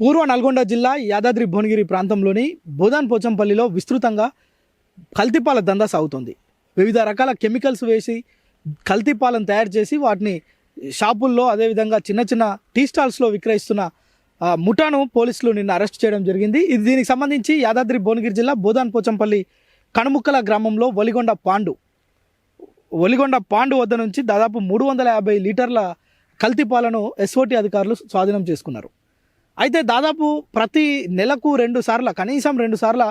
పూర్వ నల్గొండ జిల్లా యాదాద్రి భువనగిరి ప్రాంతంలోని బోదాన్ పోచంపల్లిలో విస్తృతంగా కల్తీపాల దందా సాగుతుంది. వివిధ రకాల కెమికల్స్ వేసి కల్తీపాలను తయారు చేసి వాటిని షాపుల్లో అదేవిధంగా చిన్న చిన్న టీ స్టాల్స్లో విక్రయిస్తున్న ముఠాను పోలీసులు నిన్న అరెస్ట్ చేయడం జరిగింది. ఇది దీనికి సంబంధించి యాదాద్రి భువనగిరి జిల్లా బోదాన్ పోచంపల్లి కణముక్కల గ్రామంలో ఒలిగొండ పాండు ఒలిగొండ పాండు వద్ద నుంచి దాదాపు మూడు వందల యాభై లీటర్ల కల్తీపాలను ఎస్ఓటీ ఎస్ఓటి అధికారులు స్వాధీనం చేసుకున్నారు. అయితే దాదాపు ప్రతి నెలకు రెండు సార్ల కనీసం రెండు సార్ల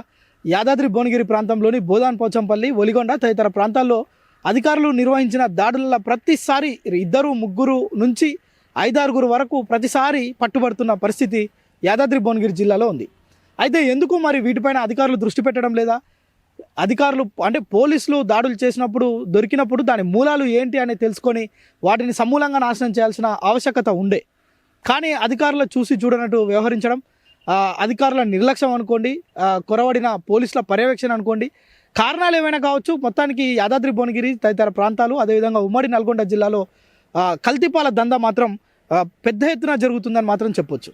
యాదాద్రి భువనగిరి ప్రాంతంలోని బోదాన్ పోచంపల్లి ఒలిగొండ తదితర ప్రాంతాల్లో అధికారులు నిర్వహించిన దాడుల ప్రతిసారి ఇద్దరు ముగ్గురు నుంచి ఐదారుగురు వరకు ప్రతిసారి పట్టుబడుతున్న పరిస్థితి యాదాద్రి భువనగిరి జిల్లాలో ఉంది. అయితే ఎందుకు మరి వీటిపైన అధికారులు దృష్టి పెట్టడం లేదా? అధికారులు అంటే పోలీసులు దాడులు చేసినప్పుడు దొరికినప్పుడు దాని మూలాలు ఏంటి అని తెలుసుకొని వాటిని సమూలంగా నాశనం చేయాల్సిన ఆవశ్యకత ఉండే. కానీ అధికారులు చూసి చూడనట్టు వ్యవహరించడం అధికారుల నిర్లక్ష్యం అనుకోండి కొరవడిన పోలీసుల పర్యవేక్షణ అనుకోండి. కారణాలు ఏమైనా కావచ్చు? మొత్తానికి యాదాద్రి భువనగిరి తదితర ప్రాంతాలు అదేవిధంగా ఉమ్మడి నల్గొండ జిల్లాలో కల్తీపాల దందా మాత్రం పెద్ద ఎత్తున జరుగుతుందని మాత్రం చెప్పొచ్చు.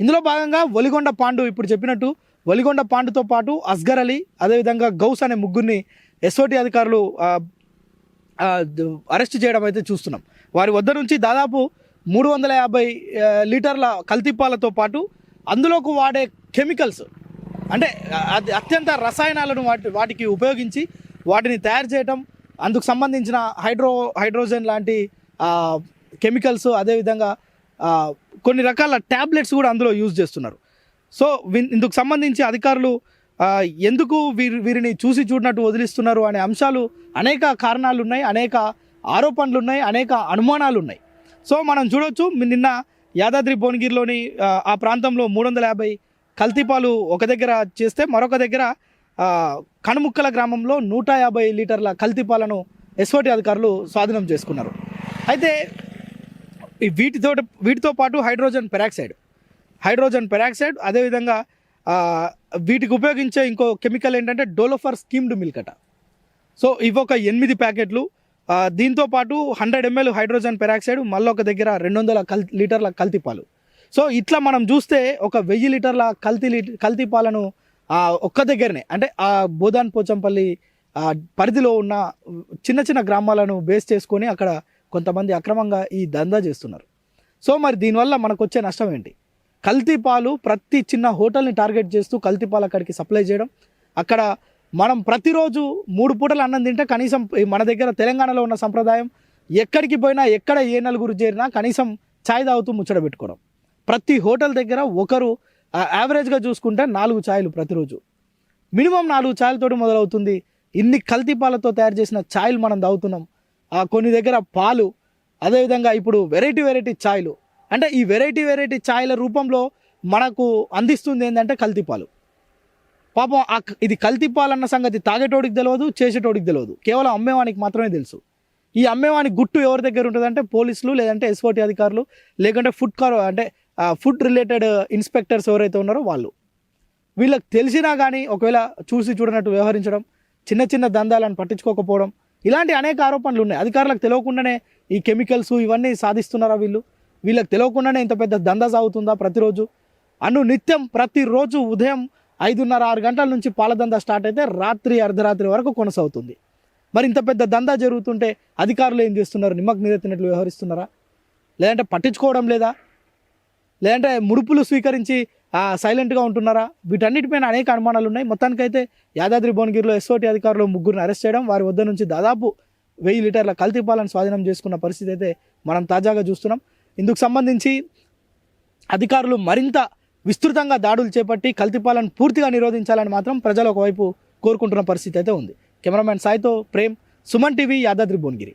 ఇందులో భాగంగా ఒలిగొండ పాండు ఇప్పుడు చెప్పినట్టు ఒలిగొండ పాండుతో పాటు అస్గర్ అలీ అదేవిధంగా గౌస్ అనే ముగ్గురిని ఎస్ఓటి అధికారులు అరెస్ట్ చేయడం అయితే చూస్తున్నాం. వారి వద్ద నుంచి దాదాపు మూడు వందల యాభై లీటర్ల కల్తీపాలతో పాటు అందులోకి వాడే కెమికల్స్ అంటే అది అత్యంత రసాయనాలను వాటి వాటికి ఉపయోగించి వాటిని తయారు చేయటం అందుకు సంబంధించిన హైడ్రో హైడ్రోజన్ లాంటి కెమికల్స్ అదేవిధంగా కొన్ని రకాల ట్యాబ్లెట్స్ కూడా అందులో యూజ్ చేస్తున్నారు. సో ఇందుకు సంబంధించి అధికారులు ఎందుకు వీరి వీరిని చూసి చూడనట్టు వదిలిస్తున్నారు అనే అంశాలు అనేక కారణాలు ఉన్నాయి అనేక ఆరోపణలు ఉన్నాయి అనేక అనుమానాలు ఉన్నాయి సో మనం చూడొచ్చు నిన్న యాదాద్రి భువనగిరిలోని ఆ, ప్రాంతంలో మూడు వందల యాభై కల్తీపాలు ఒక దగ్గర చేస్తే మరొక దగ్గర కనుముక్కల కణముక్కల గ్రామంలో నూట యాభై లీటర్ల కల్తీపాలను ఎస్ఓటి అధికారులు స్వాధీనం చేసుకున్నారు. అయితే ఈ వీటితో వీటితో పాటు హైడ్రోజన్ పెరాక్సైడ్ హైడ్రోజన్ పెరాక్సైడ్ అదేవిధంగా వీటికి ఉపయోగించే ఇంకో కెమికల్ ఏంటంటే డోలోఫర్ స్కీమ్డ్ మిల్క్ అట సో ఇవి ఒక ఎనిమిది ప్యాకెట్లు దీంతో పాటు హండ్రెడ్ ఎంఎల్ హైడ్రోజన్ పెరాక్సైడ్ మళ్ళీ ఒక దగ్గర రెండు వందల కల్ లీటర్ల కల్తీపాలు. సో ఇట్లా మనం చూస్తే ఒక వెయ్యి లీటర్ల కల్తీ కల్తీపాలను ఒక్క దగ్గరనే అంటే ఆ బోదాన్ పోచంపల్లి పరిధిలో ఉన్న చిన్న చిన్న గ్రామాలను బేస్ చేసుకొని అక్కడ కొంతమంది అక్రమంగా ఈ దందా చేస్తున్నారు. సో మరి దీనివల్ల మనకు వచ్చే నష్టం ఏంటి కల్తీపాలు ప్రతి చిన్న హోటల్ని టార్గెట్ చేస్తూ కల్తీపాలు అక్కడికి సప్లై చేయడం అక్కడ మనం ప్రతిరోజు మూడు పూటలు అన్నం తింటే కనీసం మన దగ్గర తెలంగాణలో ఉన్న సంప్రదాయం ఎక్కడికి పోయినా ఎక్కడ ఏ నలుగురు చేరినా కనీసం ఛాయ్ తాగుతూ ముచ్చట పెట్టుకోవడం. ప్రతి హోటల్ దగ్గర ఒకరు యావరేజ్గా చూసుకుంటే నాలుగు ఛాయలు ప్రతిరోజు. మినిమం నాలుగు ఛాయలతోటి మొదలవుతుంది. ఇన్ని కల్తీ పాలతో తయారు చేసిన ఛాయలు మనం తాగుతున్నాం. ఆ కొన్ని దగ్గర పాలు అదేవిధంగా ఇప్పుడు వెరైటీ వెరైటీ ఛాయలు అంటే ఈ వెరైటీ వెరైటీ ఛాయల రూపంలో మనకు అందిస్తుంది ఏంటంటే కల్తీ పాలు. పాపం ఇది కల్తిప్పాలన్న సంగతి తాగేటోడికి తెలియదు చేసేటోడికి తెలియదు కేవలం అమ్మేవానికి మాత్రమే తెలుసు. ఈ అమ్మేవానికి గుట్టు ఎవరి దగ్గర ఉంటుందంటే పోలీసులు లేదంటే ఎస్ఓటీ అధికారులు లేకుంటే ఫుడ్ కార్ అంటే ఫుడ్ రిలేటెడ్ ఇన్స్పెక్టర్స్ ఎవరైతే ఉన్నారో వాళ్ళు. వీళ్ళకి తెలిసినా కానీ ఒకవేళ చూసి చూడనట్టు వ్యవహరించడం చిన్న చిన్న దందాలను పట్టించుకోకపోవడం ఇలాంటి అనేక ఆరోపణలు ఉన్నాయి. అధికారులకు తెలియకుండానే ఈ కెమికల్స్ ఇవన్నీ సాధిస్తున్నారా వీళ్ళు? వీళ్ళకి తెలియకుండానే ఇంత పెద్ద దందా సాగుతుందా ప్రతిరోజు? అను నిత్యం ప్రతిరోజు ఉదయం ఐదున్నర ఆరు గంటల నుంచి పాల దందా స్టార్ట్ అయితే రాత్రి అర్ధరాత్రి వరకు కొనసాగుతుంది. మరి ఇంత పెద్ద దందా జరుగుతుంటే అధికారులు ఏం చేస్తున్నారు? నిమ్మకు నీరెత్తినట్లు వ్యవహరిస్తున్నారా? లేదంటే పట్టించుకోవడం లేదా? లేదంటే ముడుపులు స్వీకరించి సైలెంట్గా ఉంటున్నారా? వీటన్నిటిపైన అనేక అనుమానాలు ఉన్నాయి. మొత్తానికైతే యాదాద్రి భువనగిరిలో ఎస్ఓటి అధికారులు ముగ్గురిని అరెస్ట్ చేయడం వారి వద్ద నుంచి దాదాపు వెయ్యి లీటర్ల కల్తీ పాలను స్వాధీనం చేసుకున్న పరిస్థితి అయితే మనం తాజాగా చూస్తున్నాం. ఇందుకు సంబంధించి అధికారులు మరింత విస్తృతంగా దాడులు చేపట్టి కల్తీపాలను పూర్తిగా నిరోధించాలని మాత్రం ప్రజలు ఒకవైపు కోరుకుంటున్న పరిస్థితి అయితే ఉంది. కెమెరామ్యాన్ సాయితో ప్రేమ్ సుమన్ టీవీ యాదాద్రి భువనగిరి.